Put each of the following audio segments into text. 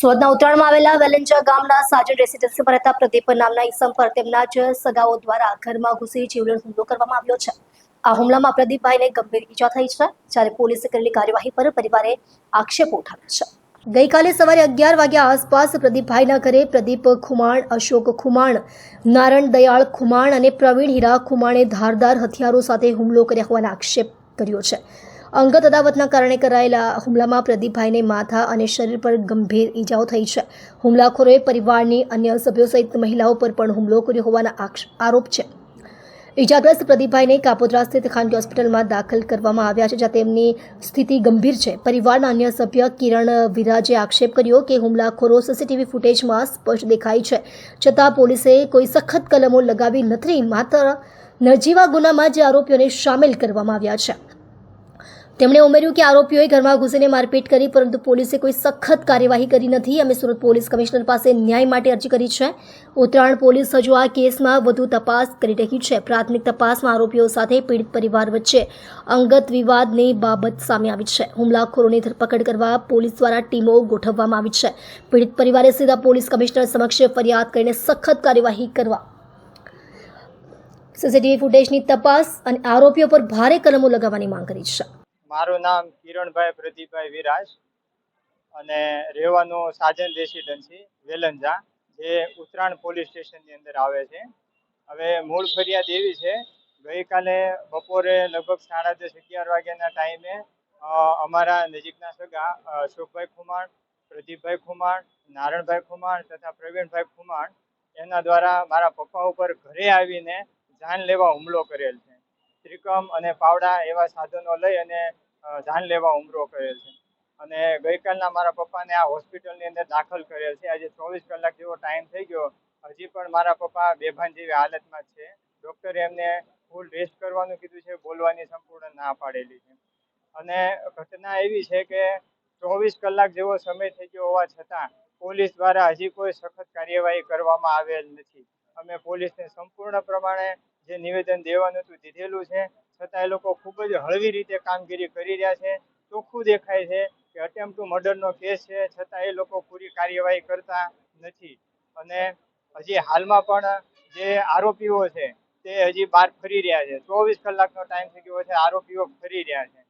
સુરતના ઉત્તરાયણમાં આવેલા વેલેન્જા ગામના સાજન રેસિડેન્સીમાં રહેતા પ્રદીપ નામના ઈસમ પર તેમના જ સગાઓ દ્વારા ઘરમાં ઘૂસી જીવલેણ હુમલો કરવામાં આવ્યો છે. આ હુમલામાં પ્રદીપભાઈને ગંભીર ઈજા થઈ છે, જ્યારે પોલીસે કરેલી કાર્યવાહી પર પરિવારે આક્ષેપો ઉઠાવ્યા છે. ગઈકાલે સવારે અગિયાર વાગ્યા આસપાસ પ્રદીપભાઈના ઘરે પ્રદીપ ખુમાણ, અશોક ખુમાણ નારણ દયાળ ખુમાણ અને પ્રવીણ હીરા ખુમાણે ધારદાર હથિયારો સાથે હુમલો કર્યા હોવાનો આક્ષેપ કર્યો છે. અંગત અદાવતના કારણે કરાયેલા હુમલામાં પ્રદીપભાઈને માથા અને શરીર પર ગંભીર ઈજાઓ થઈ છે. હુમલાખોરોએ પરિવારની અન્ય સભ્યો સહિત મહિલાઓ પર પણ હુમલો કર્યો હોવાના આરોપ છે. ઈજાગ્રસ્ત પ્રદીપભાઈને કાપોદ્રા સ્થિત ખાનગી હોસ્પિટલમાં દાખલ કરવામાં આવ્યા છે, જ્યાં તેમની સ્થિતિ ગંભીર છે. પરિવારના અન્ય સભ્ય કિરણ વિરાજે આક્ષેપ કર્યો કે હુમલાખોરો સીસીટીવી ફૂટેજમાં સ્પષ્ટ દેખાય છે. છતાં પોલીસે કોઈ સખત કલમો લગાવી નથી, માત્ર નજીવા ગુનામાં જે આરોપીઓને સામેલ કરવામાં આવ્યા છે. તેમણે ઉમેર્યું કે આરોપીઓએ ઘરમાં ઘૂસીને મારપીટ કરી, પરંતુ પોલીસે કોઈ સખત કાર્યવાહી કરી નથી. અમે સુરત પોલીસ કમિશનર પાસે ન્યાય માટે અરજી કરી છે. ઉત્તરાયણ પોલીસ હજુ આ કેસમાં વધુ તપાસ કરી રહી છે. પ્રાથમિક તપાસમાં આરોપીઓ સાથે પીડિત પરિવાર વચ્ચે અંગત વિવાદની બાબત સામે આવી છે. હુમલાખોરોની ધરપકડ કરવા પોલીસ દ્વારા ટીમો ગોઠવવામાં આવી છે. પીડિત પરિવારે સીધા પોલીસ કમિશનર સમક્ષ ફરિયાદ કરીને સખત કાર્યવાહી કરવા સીસીટીવી ફૂટેજની તપાસ અને આરોપીઓ પર ભારે કલમો લગાવવાની માંગ કરી છે. મારું નામ કિરણભાઈ પ્રદીપભાઈ વિરાજ અને રહેવાનું સાજન રેસિડન્સી, વેલંજા, જે ઉત્તરાયણ પોલીસ સ્ટેશનની અંદર આવે છે. હવે મૂળ ફરિયાદ એવી છે, ગઈકાલે બપોરે લગભગ સાડા દસ, અગિયાર વાગ્યાના ટાઈમે અમારા નજીકના સગા અશોકભાઈ ખુમાણ, પ્રદીપભાઈ ખુમાણ, નારણભાઈ ખુમાણ તથા પ્રવીણભાઈ ખુમાણ એના દ્વારા મારા પપ્પા ઉપર ઘરે આવીને જાન લેવા હુમલો કરેલ છે. ત્રિકમ અને પાવડા એવા સાધનો લઈ અને જાન લેવા ઉમરો કરેલ છે. અને ગઈકાલના મારા પપ્પાને આ હોસ્પિટલની અંદર દાખલ કરેલ છે. આજે ચોવીસ કલાક જેવો ટાઈમ થઈ ગયો. હજી પણ મારા પપ્પા બેભાન જેવી હાલતમાં છે. ડૉક્ટરે એમને ફૂલ રેસ્ટ કરવાનું કીધું છે. બોલવાની સંપૂર્ણ ના પાડેલી છે. અને ઘટના એવી છે કે, ચોવીસ કલાક જેવો સમય થઈ ગયો હોવા છતાં પોલીસ દ્વારા હજી કોઈ સખત કાર્યવાહી કરવામાં આવેલ નથી. અમે પોલીસને સંપૂર્ણ પ્રમાણે જે નિવેદન દેવાનું હતું, દીધેલું છે. છતાં એ લોકો ખૂબ જ હળવી રીતે કામગીરી કરી રહ્યા છે. ચોખ્ખું દેખાય છે કે અટેમ્પ ટુ મર્ડરનો કેસ છે. છતાં એ લોકો પૂરી કાર્યવાહી કરતા નથી. અને હજી હાલમાં પણ જે આરોપીઓ છે, તે હજી બહાર ફરી રહ્યા છે. ચોવીસ કલાકનો ટાઈમ થઈ ગયો છે, આરોપીઓ ફરી રહ્યા છે.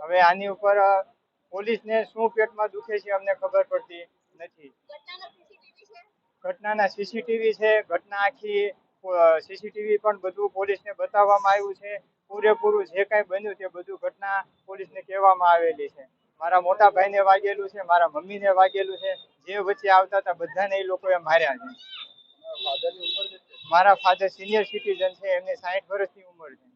હવે આની ઉપર પોલીસને શું પેટમાં દુખે છે અમને ખબર પડતી નથી. ઘટનાના સીસીટીવી છે. ઘટના આખી સીસીટીવી પણ બધું પોલીસને બતાવવામાં આવ્યું છે. પૂરેપૂરું જે કાંઈ બન્યું તે બધું ઘટના પોલીસને કહેવામાં આવેલી છે. મારા મોટા ભાઈને વાગેલું છે મારા મમ્મીને વાગેલું છે. જે વચ્ચે આવતા હતા બધાને એ લોકોએ માર્યા છે. મારા ફાધર સિનિયર સિટીઝન છે એમની સાઠ વર્ષની ઉંમર છે?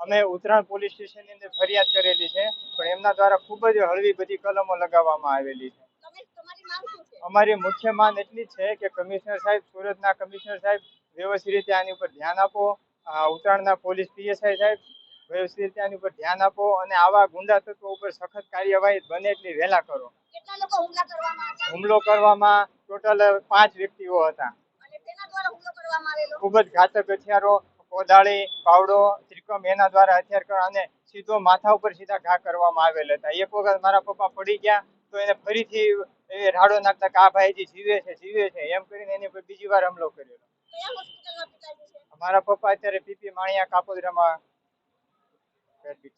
અમે ઉત્તરાયણ પોલીસ સ્ટેશનની અંદર ફરિયાદ કરેલી છે પણ એમના દ્વારા ખૂબ જ હળવી બધી કલમો લગાવવામાં આવેલી છે તમે તમારી માંગ શું છે અમારી મુખ્ય માંગ એટલી જ છે કે કમિશનર સાહેબ સુરતના કમિશનર સાહેબ વ્યવસ્થિત રીતે આની ઉપર ધ્યાન આપો. ઉત્તરાયણના પોલીસ પીએસઆઈ સાહેબ વ્યવસ્થિત રીતે આની ઉપર ધ્યાન આપો અને આવા ગુંડા તત્વો ઉપર સખત કાર્યવાહી બને એટલી વહેલા કરો. હુમલા કરવામાં ટોટલ પાંચ વ્યક્તિઓ હતા. ખૂબ જ ઘાતક હથિયારો કોદાળી પાવડો ત્રિકમ એના દ્વારા હથિયાર કરવા અને સીધો માથા ઉપર સીધા ઘા કરવામાં આવેલ હતા. એક વખત મારા પપ્પા પડી ગયા તો એને ફરીથી એ રાડો નાખતા કે આ ભાઈ હજી જીવે છે જીવે છે. એમ કરીને એની ઉપર બીજી વાર હમલો કર્યો. કયા હોસ્પિટલમાં પિતાજી છે? મારા પપ્પા અત્યારે પીપી માણિયા કાપોદરામાં છે.